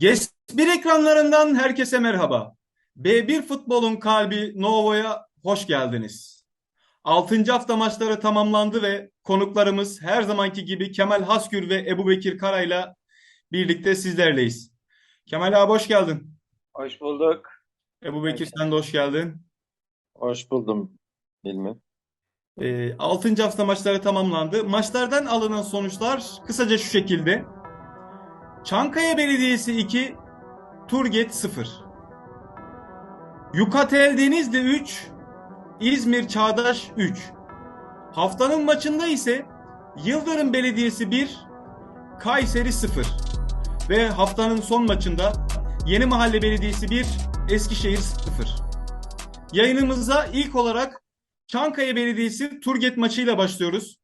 GES1 ekranlarından herkese merhaba. B1 Futbol'un kalbi Novo'ya hoş geldiniz. 6. hafta maçları tamamlandı ve konuklarımız her zamanki gibi Kemal Hasgür ve Ebubekir Kara'yla birlikte sizlerleyiz. Kemal abi hoş geldin. Hoş bulduk. Ebubekir sen de hoş geldin. Hoş buldum Hilmi. 6. hafta maçları tamamlandı. Maçlardan alınan sonuçlar kısaca şu şekilde. Çankaya Belediyesi 2, Turget 0. Yukatel Denizli 3, İzmir Çağdaş 3. Haftanın maçında ise Yıldırım Belediyesi 1, Kayseri 0. Ve haftanın son maçında Yeni Mahalle Belediyesi 1, Eskişehir 0. Yayınımıza ilk olarak Çankaya Belediyesi Turget maçıyla başlıyoruz.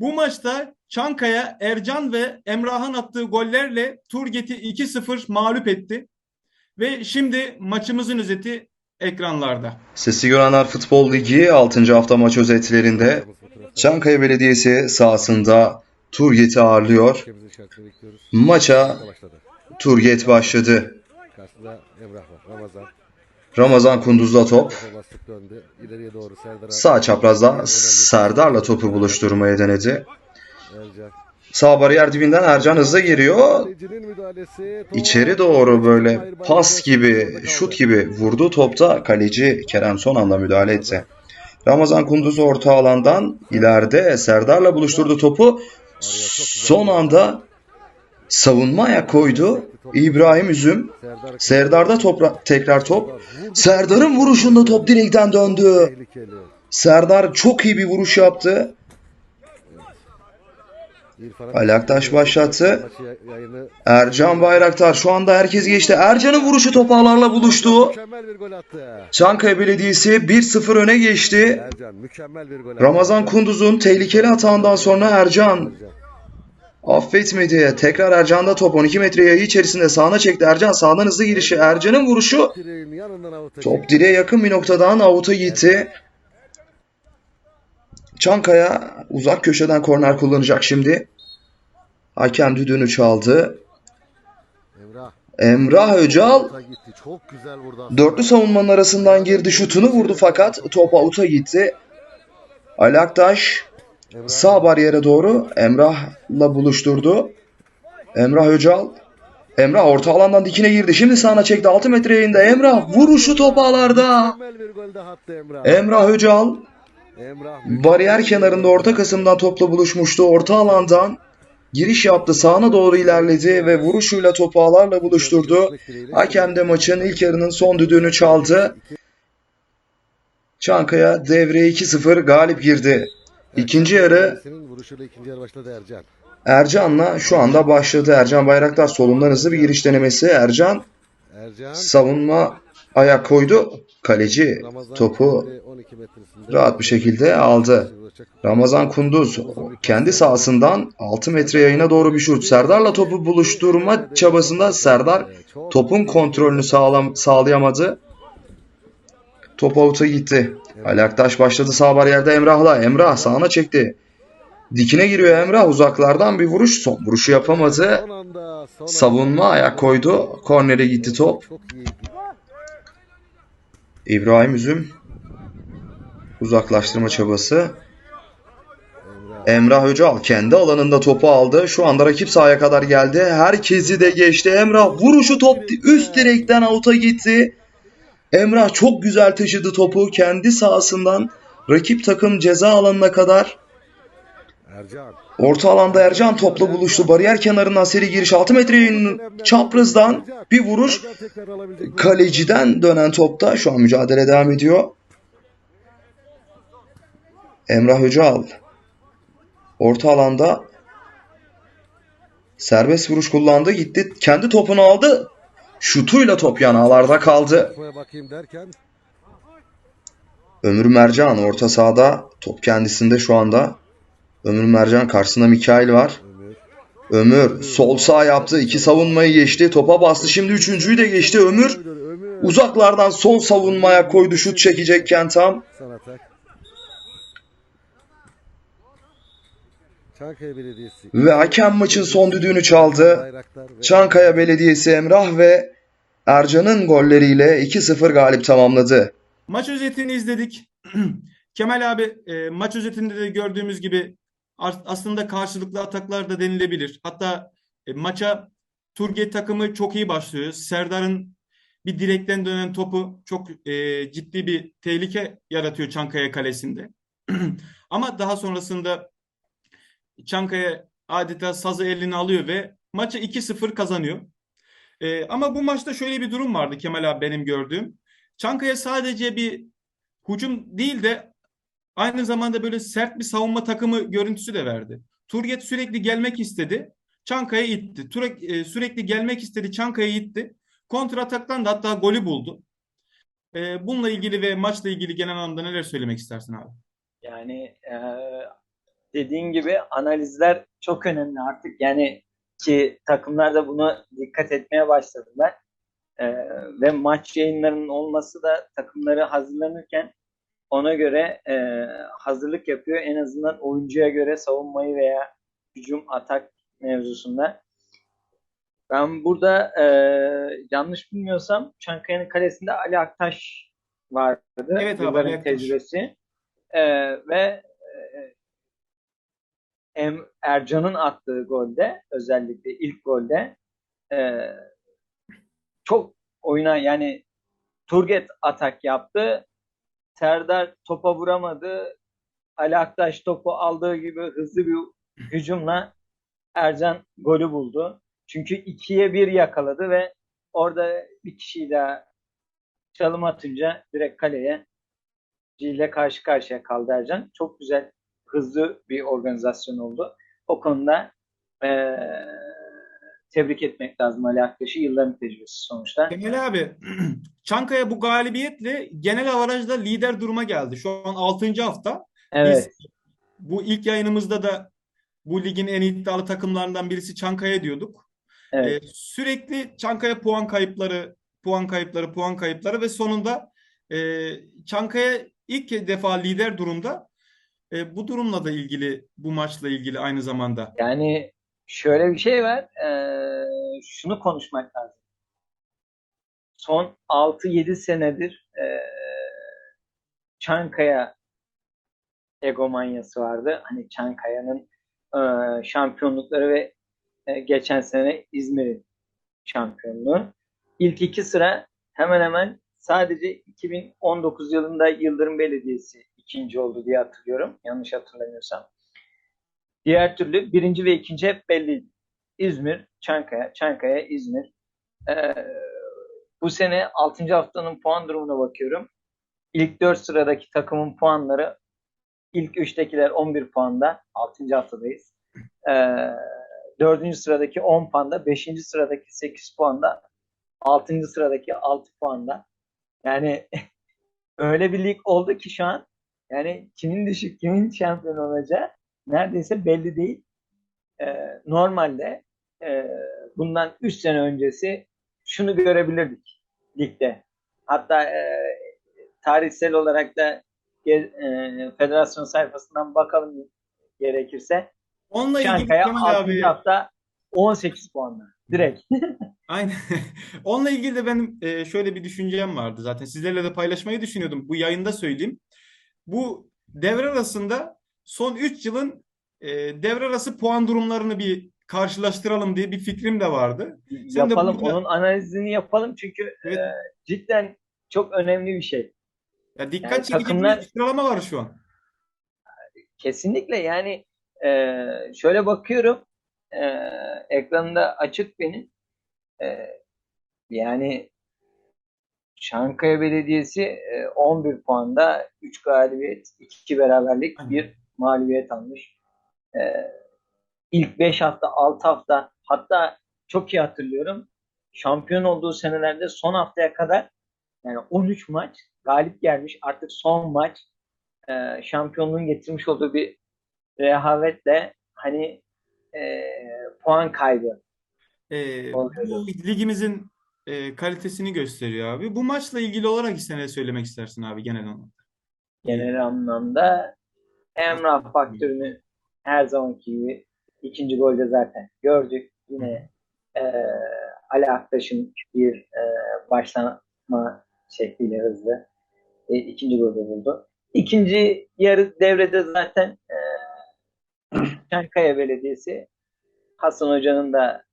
Bu maçta Çankaya, Ercan ve Emrah'ın attığı gollerle Turget'i 2-0 mağlup etti. Ve şimdi maçımızın özeti ekranlarda. Sesi Görenler Futbol Ligi 6. hafta maç özetlerinde Çankaya Belediyesi sahasında Turget'i ağırlıyor. Maça. Turget başladı. Karşıda Emrah var. Ramazan. Ramazan Kunduz'la top. Sağ çaprazda Serdar'la topu buluşturmaya denedi. Sağ bariyer dibinden Ercan hızlı giriyor. İçeri doğru böyle pas gibi, şut gibi vurdu topta kaleci Kerem son anda müdahale etti. Ramazan Kunduz orta alandan ileride Serdar'la buluşturdu topu. Son anda savunmaya koydu. İbrahim Üzüm. Serdar Serdar'da topra- tekrar top. Serdar'ın vuruşunda top direkten döndü. Serdar çok iyi bir vuruş yaptı. İrfan'a- Ali Aktaş başlattı. Ercan Bayraktar şu anda herkes geçti. Ercan'ın vuruşu topağlarla buluştu. Çankaya Belediyesi 1-0 öne geçti. Ramazan Kunduz'un tehlikeli hatağından sonra Ercan. Affetmedi. Tekrar Ercan'da top 12 metre yayı içerisinde sağına çekti. Ercan sağdan hızlı girişi. Ercan'ın vuruşu top direğe yakın bir noktadan avuta gitti. Çankaya uzak köşeden korner kullanacak şimdi. Hakem düdüğünü çaldı. Emrah. Öcal. Dörtlü savunmanın arasından girdi. Şutunu vurdu fakat top avuta gitti. Ali Aktaş Emrah. Sağ bariyere doğru Emrah'la buluşturdu. Emrah Öcal. Emrah orta alandan dikine girdi. Şimdi sağına çekti. 6 metre yayında Emrah vuruşu top ağlarda. Emrah. Öcal bariyer kenarında orta kısımdan topla buluşmuştu. Orta alandan giriş yaptı. Sağına doğru ilerledi ve vuruşuyla topu ağlarla buluşturdu. Hakem de maçın ilk yarının son düdüğünü çaldı. Çankaya devreye 2-0 galip girdi. İkinci yarı ikinci yarı başladı Ercan. Ercan'la şu anda başladı. Ercan Bayraktar solundan hızlı bir giriş denemesi. Ercan Ercan. savunma ayak koydu. Kaleci topu kendi 12 metresinde. rahat bir şekilde aldı. Ramazan Kunduz kendi sahasından 6 metre yayına doğru bir şut. Serdar'la topu buluşturma çabasında Serdar topun kontrolünü sağlam, sağlayamadı. Top avuta gitti. Ali Aktaş başladı sağ bariyerde Emrah'la. Emrah sağına çekti. Dikine giriyor Emrah. Uzaklardan bir vuruş. Son vuruşu yapamadı. Savunma ayak koydu. Kornere gitti top. İbrahim Üzüm. Uzaklaştırma çabası. Emrah. Emrah Öcal kendi alanında topu aldı. Şu anda rakip sahaya kadar geldi. Herkesi de geçti. Emrah vuruşu top üst direkten avuta gitti. Emrah çok güzel taşıdı topu kendi sahasından rakip takım ceza alanına kadar. Orta alanda Ercan topla buluştu. Bariyer kenarından seri giriş 6 metrenin çaprazdan bir vuruş. Kaleciden dönen topta şu an mücadele devam ediyor. Emrah Öcal. Orta alanda serbest vuruş kullandı. Gitti. Kendi topunu aldı. Şutuyla top yanağlarda kaldı. Ömür Mercan orta sahada. Top kendisinde şu anda. Ömür Mercan karşısında Mikail var. Ömür. Sol sağ yaptı. iki savunmayı geçti. Topa bastı. Şimdi üçüncüyü de geçti. Ömür uzaklardan son savunmaya koydu. Şut çekecekken tam. Ve hakem maçın son düdüğünü çaldı. Çankaya Belediyesi Emrah ve Ercan'ın golleriyle 2-0 galip tamamladı. Maç özetini izledik. Kemal abi e, maç özetinde de gördüğümüz gibi aslında karşılıklı ataklar da denilebilir. Hatta e, maça Turgay takımı çok iyi başlıyor. Serdar'ın bir direkten dönen topu çok e, ciddi bir tehlike yaratıyor Çankaya kalesinde. Ama daha sonrasında Çankaya adeta sazı eline alıyor ve maçı 2-0 kazanıyor. E, ama bu maçta şöyle bir durum vardı Kemal abi benim gördüğüm. Çankaya sadece bir hücum değil de aynı zamanda böyle sert bir savunma takımı görüntüsü de verdi. Turget sürekli gelmek istedi. Çankaya itti. Turek, sürekli gelmek istedi. Çankaya itti. Kontra ataktan da hatta golü buldu. E, bununla ilgili ve maçla ilgili genel anlamda neler söylemek istersin abi? Yani e, dediğin gibi analizler çok önemli artık. Yani ki takımlar da buna dikkat etmeye başladılar. E, ve maç yayınlarının olması da takımları hazırlanırken ona göre e, hazırlık yapıyor. En azından oyuncuya göre savunmayı veya hücum atak mevzusunda. Ben burada e, yanlış bilmiyorsam Çankaya'nın kalesinde Ali Aktaş vardı. Evet abi, Yılların Ali Aktaş. tecrübesi. E, ve e, Em, Ercan'ın attığı golde özellikle ilk golde e, çok oyuna yani Turget atak yaptı. Serdar topa vuramadı. Ali Aktaş topu aldığı gibi hızlı bir hücumla Ercan golü buldu. Çünkü ikiye bir yakaladı ve orada bir kişiyi daha çalım atınca direkt kaleye ile karşı karşıya kaldı Ercan. Çok güzel, hızlı bir organizasyon oldu. O konuda eee, tebrik etmek lazım Ali Aktaş'ı. Yılların tecrübesi sonuçta. Kemal abi, Çankaya bu galibiyetle genel avarajda lider duruma geldi. Şu an 6. hafta. Evet. Biz bu ilk yayınımızda da bu ligin en iddialı takımlarından birisi Çankaya diyorduk. Evet. Ee, sürekli Çankaya puan kayıpları, puan kayıpları, puan kayıpları ve sonunda e, Çankaya ilk defa lider durumda. E, bu durumla da ilgili, bu maçla ilgili aynı zamanda. Yani şöyle bir şey var. eee, şunu konuşmak lazım. Son 6-7 senedir eee, Çankaya egomanyası vardı. Hani Çankaya'nın eee, şampiyonlukları ve e, geçen sene İzmir'in şampiyonluğu. İlk iki sıra hemen hemen sadece 2019 yılında Yıldırım Belediyesi ikinci oldu diye hatırlıyorum. Yanlış hatırlamıyorsam. Diğer türlü birinci ve ikinci hep belliydi. İzmir, Çankaya, Çankaya, İzmir. Ee, bu sene 6. haftanın puan durumuna bakıyorum. İlk 4 sıradaki takımın puanları ilk 3'tekiler 11 puanda. 6. haftadayız. Ee, 4. sıradaki 10 puanda, 5. sıradaki 8 puanda, 6. sıradaki 6 puanda. Yani öyle bir lig oldu ki şu an yani kimin düşük, kimin şampiyon olacağı neredeyse belli değil. Ee, normalde e, bundan 3 sene öncesi şunu görebilirdik ligde. Hatta e, tarihsel olarak da e, federasyon sayfasından bakalım gerekirse. Onunla ilgili Kemal 6. abi, hafta 18 puanla. Direkt. aynen. Onunla ilgili de benim e, şöyle bir düşüncem vardı zaten. Sizlerle de paylaşmayı düşünüyordum. Bu yayında söyleyeyim. Bu devre arasında son 3 yılın e, devre arası puan durumlarını bir karşılaştıralım diye bir fikrim de vardı. Sen de yapalım. burada- Onun analizini yapalım çünkü Evet. e, cidden çok önemli bir şey. Ya dikkat Yani çekici takımlar- bir sıralama var şu an. Kesinlikle yani e, şöyle bakıyorum e, ekranında açık benim E, yani Çankaya Belediyesi e, 11 puanda 3 galibiyet 2 beraberlik Aynen. 1 mağlubiyet almış. E, ilk 5 hafta 6 hafta hatta çok iyi hatırlıyorum şampiyon olduğu senelerde son haftaya kadar yani 13 maç galip gelmiş artık son maç e, şampiyonluğun getirmiş olduğu bir rehavetle hani e, puan kaybı. Oluyor. bu ligimizin e, kalitesini gösteriyor abi. Bu maçla ilgili olarak ise ne söylemek istersin abi genel anlamda? Genel anlamda Emrah faktörünü her zamanki gibi ikinci golde zaten gördük. Yine e, Ali Aktaş'ın bir e, başlama şekliyle hızlı e, ikinci golde buldu. İkinci yarı devrede zaten e, Çankaya Belediyesi Hasan Hoca'nın da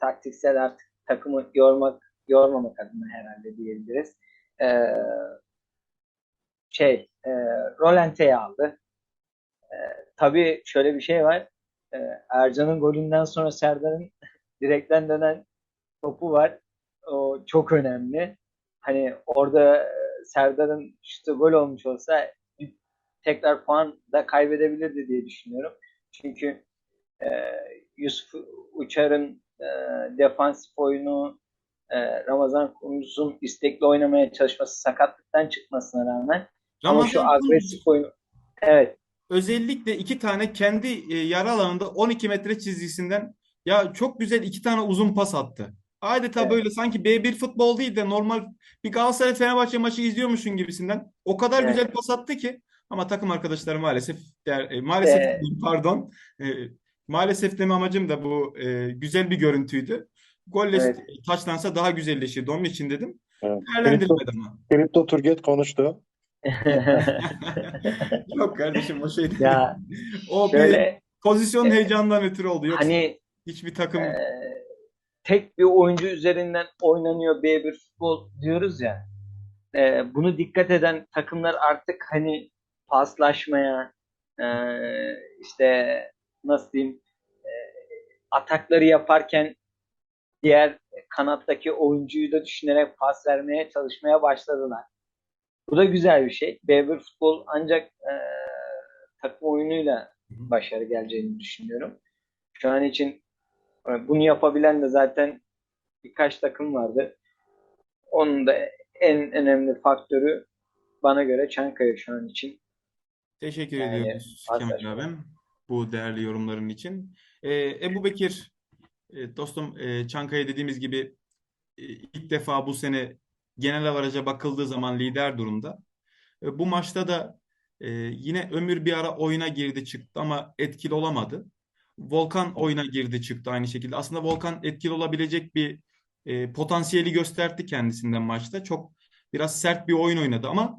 taktiksel artık takımı yormak yormamak adına herhalde diyebiliriz. E, şey e, Rolante'yi aldı. E, tabii şöyle bir şey var. E, Ercan'ın golünden sonra Serdar'ın direkten dönen topu var. O çok önemli. Hani orada e, Serdar'ın şutu gol olmuş olsa tekrar puan da kaybedebilirdi diye düşünüyorum. Çünkü e, Yusuf Uçar'ın e, defansif oyunu e, Ramazan Kunduz'un istekli oynamaya çalışması sakatlıktan çıkmasına rağmen ama şu Ramazan agresif oyun evet özellikle iki tane kendi e, yarı alanında 12 metre çizgisinden ya çok güzel iki tane uzun pas attı. Adeta Evet. böyle sanki B1 futbol değil de normal bir Galatasaray Fenerbahçe maçı izliyormuşsun gibisinden. O kadar Evet. güzel pas attı ki ama takım arkadaşları maalesef der, e, maalesef değil, pardon e, maalesef deme amacım da bu e, güzel bir görüntüydü. Golle Evet. taçlansa daha güzelleşirdi. Onun için dedim. Evet. Değerlendirmedi ama. Kripto Turget konuştu. Yok kardeşim o şey değil. ya O bir şöyle pozisyon e, heyecanından ötürü oldu. Yoksa hani hiçbir takım e, tek bir oyuncu üzerinden oynanıyor B1 futbol diyoruz ya. E, bunu dikkat eden takımlar artık hani paslaşmaya e, işte nasıl diyeyim e, atakları yaparken diğer kanattaki oyuncuyu da düşünerek pas vermeye çalışmaya başladılar. Bu da güzel bir şey. B1 futbol ancak e, takım oyunuyla başarı geleceğini düşünüyorum. Şu an için e, bunu yapabilen de zaten birkaç takım vardı. Onun da en önemli faktörü bana göre Çankaya şu an için. teşekkür Yani ediyoruz Kemal abim bu değerli yorumların için. Ee, Ebu Bekir e, dostum e, Çankaya dediğimiz gibi e, ilk defa bu sene genel averaja bakıldığı zaman lider durumda. Bu maçta da yine Ömür bir ara oyuna girdi çıktı ama etkili olamadı. Volkan oyuna girdi çıktı aynı şekilde. Aslında Volkan etkili olabilecek bir potansiyeli gösterdi kendisinden maçta. Çok biraz sert bir oyun oynadı ama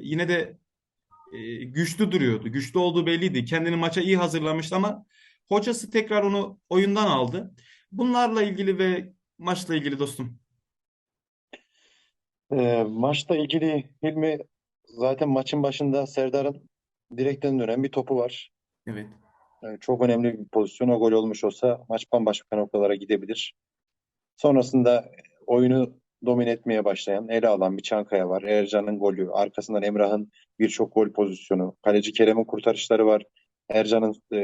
yine de güçlü duruyordu. Güçlü olduğu belliydi. Kendini maça iyi hazırlamıştı ama hocası tekrar onu oyundan aldı. Bunlarla ilgili ve maçla ilgili dostum. Ee, maçla ilgili Hilmi zaten maçın başında Serdar'ın direkten dönen bir topu var. Evet. Yani çok önemli bir pozisyon. O gol olmuş olsa maç bambaşka noktalara gidebilir. Sonrasında oyunu domine etmeye başlayan, ele alan bir Çankaya var. Ercan'ın golü, arkasından Emrah'ın birçok gol pozisyonu, kaleci Kerem'in kurtarışları var. Ercan'ın e,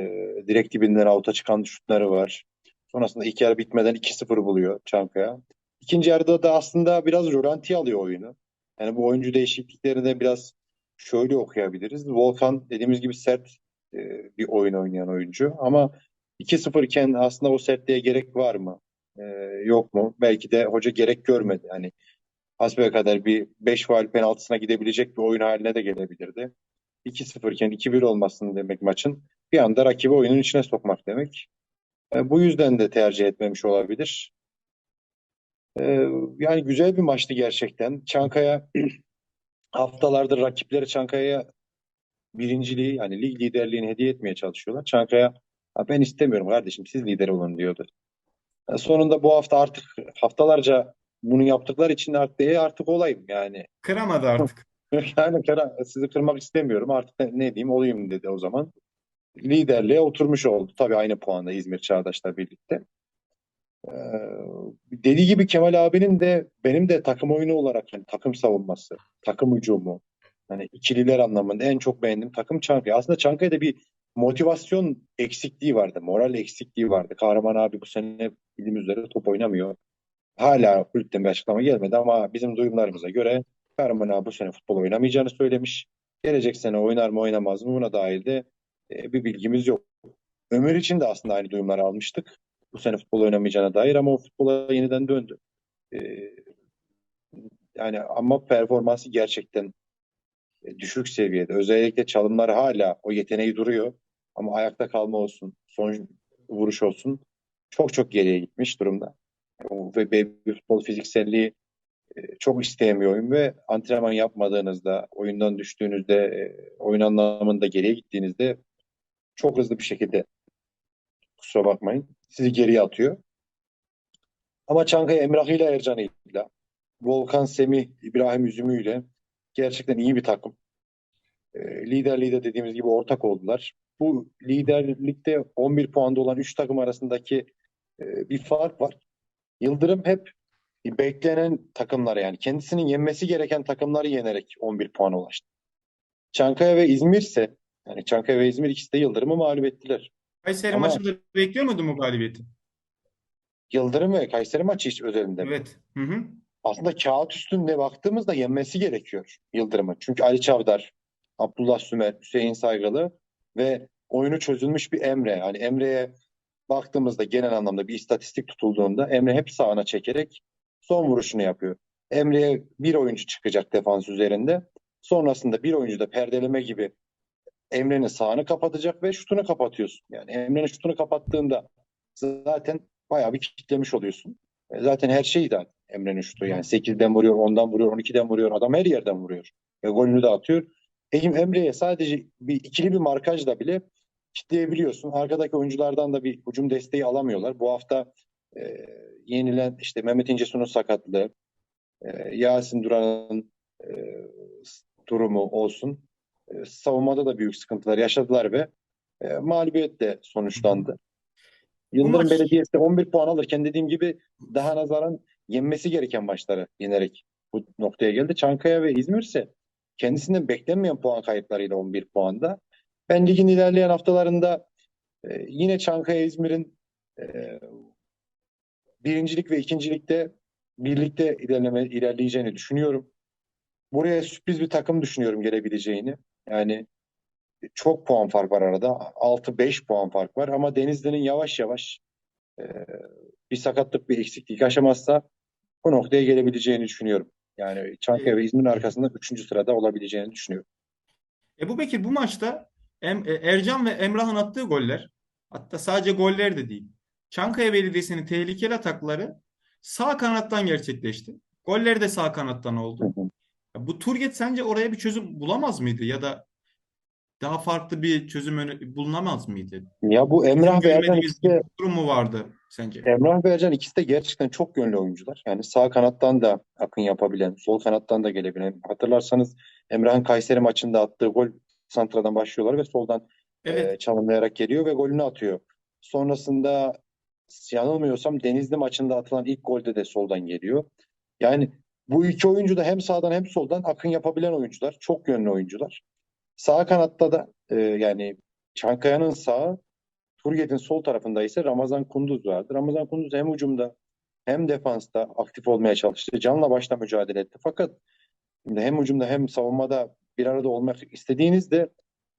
direkt dibinden avuta çıkan şutları var. Sonrasında ilk yarı bitmeden 2-0 buluyor Çankaya. İkinci yarıda da aslında biraz rölantiye alıyor oyunu. Yani bu oyuncu değişikliklerini de biraz şöyle okuyabiliriz. Volkan dediğimiz gibi sert e, bir oyun oynayan oyuncu ama 2-0 iken aslında o sertliğe gerek var mı? E, yok mu? Belki de hoca gerek görmedi. Hani hasbelkader bir 5 faul penaltısına gidebilecek bir oyun haline de gelebilirdi. 2-0 iken 2-1 olmasın demek maçın bir anda rakibi oyunun içine sokmak demek. E, bu yüzden de tercih etmemiş olabilir. E, yani güzel bir maçtı gerçekten. Çankaya haftalardır rakipleri Çankaya'ya birinciliği yani lig liderliğini hediye etmeye çalışıyorlar. Çankaya "Ha, ben istemiyorum kardeşim siz lider olun diyordu. E, Sonunda bu hafta artık haftalarca bunu yaptıkları için artık, e, artık olayım yani. Kıramadı artık. Yani kara- sizi kırmak istemiyorum artık ne, diyeyim olayım dedi o zaman. Liderliğe oturmuş oldu. Tabii aynı puanda İzmir Çağdaş'la birlikte. Ee, dediği gibi Kemal abinin de benim de takım oyunu olarak yani takım savunması, takım hücumu, hani ikililer anlamında en çok beğendiğim takım Çankaya. Aslında Çankaya'da bir motivasyon eksikliği vardı, moral eksikliği vardı. Kahraman abi bu sene bildiğimiz üzere top oynamıyor. Hala kulüpten bir açıklama gelmedi ama bizim duyumlarımıza göre Kahraman abi bu sene futbol oynamayacağını söylemiş. Gelecek sene oynar mı oynamaz mı buna dair de e, bir bilgimiz yok. Ömer için de aslında aynı duyumları almıştık. Bu sene futbol oynamayacağına dair ama o futbola yeniden döndü. E, yani ama performansı gerçekten e, düşük seviyede. Özellikle çalımlar hala o yeteneği duruyor. Ama ayakta kalma olsun, son vuruş olsun çok çok geriye gitmiş durumda. Ve bir futbol fizikselliği çok isteyen bir oyun ve antrenman yapmadığınızda, oyundan düştüğünüzde, e, oyun anlamında geriye gittiğinizde çok hızlı bir şekilde kusura bakmayın sizi geriye atıyor. Ama Çankaya Emrah'ıyla Ercan'ıyla, Volkan Semih, İbrahim Üzümü'yle gerçekten iyi bir takım. E, liderliği de dediğimiz gibi ortak oldular. Bu liderlikte 11 puanda olan 3 takım arasındaki e, bir fark var. Yıldırım hep beklenen takımlara yani kendisinin yenmesi gereken takımları yenerek 11 puana ulaştı. Çankaya ve İzmir ise yani Çankaya ve İzmir ikisi de Yıldırım'ı mağlup ettiler. Kayseri Ama- maçında bekliyor muydun bu galibiyeti? Yıldırım ve Kayseri maçı hiç özelinde. Evet. Hı hı. Aslında kağıt üstünde baktığımızda yenmesi gerekiyor Yıldırım'ın. Çünkü Ali Çavdar, Abdullah Sümer, Hüseyin Saygılı ve oyunu çözülmüş bir Emre. Yani Emre'ye baktığımızda genel anlamda bir istatistik tutulduğunda Emre hep sağına çekerek son vuruşunu yapıyor. Emre'ye bir oyuncu çıkacak defans üzerinde. Sonrasında bir oyuncu da perdeleme gibi Emre'nin sağını kapatacak ve şutunu kapatıyorsun. Yani Emre'nin şutunu kapattığında zaten bayağı bir kitlemiş oluyorsun. E, Zaten her şey de Emre'nin şutu. Yani 8'den vuruyor, 10'dan vuruyor, 12'den vuruyor. Adam her yerden vuruyor. Ve golünü de atıyor. Em- Emre'ye sadece bir ikili bir markajla bile kitleyebiliyorsun. Arkadaki oyunculardan da bir hücum desteği alamıyorlar. Bu hafta e, yenilen işte Mehmet İncesu'nun sakatlığı, e, Yasin Duran'ın e, durumu olsun. E, savunmada da büyük sıkıntılar yaşadılar ve e, mağlubiyetle sonuçlandı. Yıldırım maç- Belediyesi 11 puan alırken dediğim gibi daha nazaran yenmesi gereken maçları yenerek bu noktaya geldi. Çankaya ve İzmir ise kendisinden beklenmeyen puan kayıplarıyla 11 puanda. Ben ligin ilerleyen haftalarında e, yine Çankaya İzmir'in e, birincilik ve ikincilikte birlikte ilerleme, ilerleyeceğini düşünüyorum. Buraya sürpriz bir takım düşünüyorum gelebileceğini. Yani çok puan fark var arada. 6-5 puan fark var ama Denizli'nin yavaş yavaş e, bir sakatlık, bir eksiklik yaşamazsa bu noktaya gelebileceğini düşünüyorum. Yani Çankaya ve İzmir'in arkasında 3. sırada olabileceğini düşünüyorum. Ebu Bekir bu maçta e, Ercan ve Emrah'ın attığı goller hatta sadece goller de değil. Çankaya Belediyesi'nin tehlikeli atakları sağ kanattan gerçekleşti. Golleri de sağ kanattan oldu. Ya Bu Turget sence oraya bir çözüm bulamaz mıydı ya da daha farklı bir çözüm bulunamaz mıydı? Ya bu Emrah ve Ercan ikisi de bir durum mu vardı sence? Emrah ve Ercan ikisi de gerçekten çok yönlü oyuncular. Yani sağ kanattan da akın yapabilen, sol kanattan da gelebilen. Hatırlarsanız Emrah'ın Kayseri maçında attığı gol santradan başlıyorlar ve soldan Evet. e, çalımlayarak geliyor ve golünü atıyor. Sonrasında yanılmıyorsam Denizli maçında atılan ilk golde de soldan geliyor. Yani bu iki oyuncu da hem sağdan hem soldan akın yapabilen oyuncular. Çok yönlü oyuncular. Sağ kanatta da e, yani Çankaya'nın sağı Turgut'un sol tarafında ise Ramazan Kunduz vardı. Ramazan Kunduz hem hücumda hem defansta aktif olmaya çalıştı. Canla başla mücadele etti. Fakat hem hücumda hem savunmada bir arada olmak istediğinizde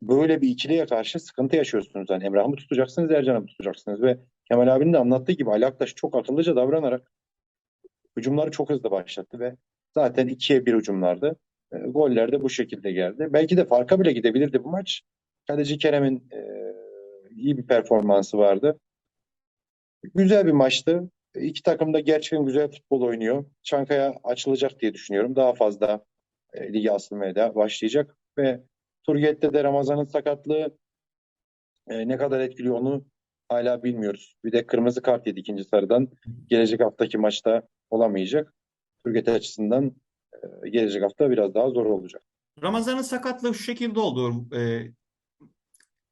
böyle bir ikiliye karşı sıkıntı yaşıyorsunuz. Yani Emrah'ı tutacaksınız, Ercan'ı tutacaksınız? Ve Kemal abinin de anlattığı gibi Ali Aktaş çok akıllıca davranarak hücumları çok hızlı başlattı ve zaten ikiye bir hücumlardı. E, goller de bu şekilde geldi. Belki de farka bile gidebilirdi bu maç. Kaleci Kerem'in e, iyi bir performansı vardı. Güzel bir maçtı. İki takım da gerçekten güzel futbol oynuyor. Çankaya açılacak diye düşünüyorum. Daha fazla e, ligi asılmaya da başlayacak ve Turget'te de Ramazan'ın sakatlığı e, ne kadar etkiliyor onu hala bilmiyoruz. Bir de kırmızı kart yedi ikinci sarıdan. Gelecek haftaki maçta olamayacak. Turget açısından e, gelecek hafta biraz daha zor olacak. Ramazan'ın sakatlığı şu şekilde oldu. E,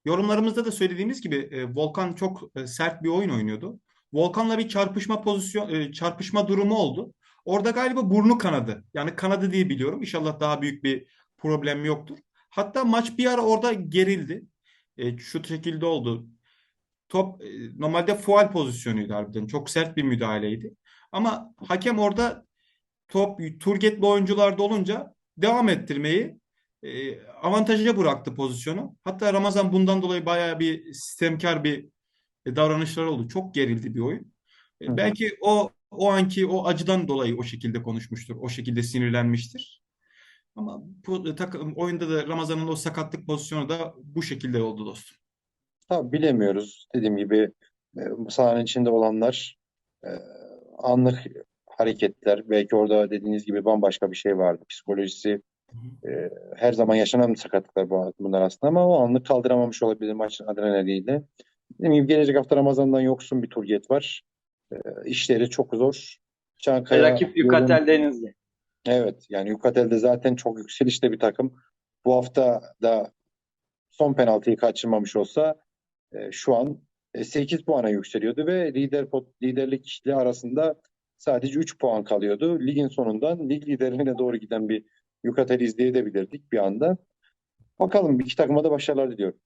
yorumlarımızda da söylediğimiz gibi e, Volkan çok sert bir oyun oynuyordu. Volkan'la bir çarpışma pozisyon çarpışma durumu oldu. Orada galiba burnu kanadı. Yani kanadı diye biliyorum. İnşallah daha büyük bir problem yoktur. Hatta maç bir ara orada gerildi. E, şu şekilde oldu. Top e, normalde faul pozisyonuydu harbiden. Çok sert bir müdahaleydi. Ama hakem orada top Turget'li oyuncularda olunca devam ettirmeyi e, bıraktı pozisyonu. Hatta Ramazan bundan dolayı bayağı bir sistemkar bir e, davranışlar oldu. Çok gerildi bir oyun. E, Hı hı. belki o o anki o acıdan dolayı o şekilde konuşmuştur. O şekilde sinirlenmiştir. Ama bu takım oyunda da Ramazan'ın o sakatlık pozisyonu da bu şekilde oldu dostum. Tabii bilemiyoruz. Dediğim gibi e, sahanın içinde olanlar e, anlık hareketler. Belki orada dediğiniz gibi bambaşka bir şey vardı. Psikolojisi e, her zaman yaşanan sakatlıklar bu- bunlar aslında ama o anlık kaldıramamış olabilir maçın adrenaliyle. Dediğim gibi gelecek hafta Ramazan'dan yoksun bir Turget var. E, işleri çok zor. Çankaya Rakip Yukatel Denizli. Evet yani Yukatel'de zaten çok yükselişte bir takım. Bu hafta da son penaltıyı kaçırmamış olsa e, şu an e, 8 puana yükseliyordu ve lider liderlik ikili arasında sadece 3 puan kalıyordu. Ligin sonundan lig liderine doğru giden bir Yukatel izleyebilirdik bir anda. Bakalım iki takıma da başarılar diliyorum.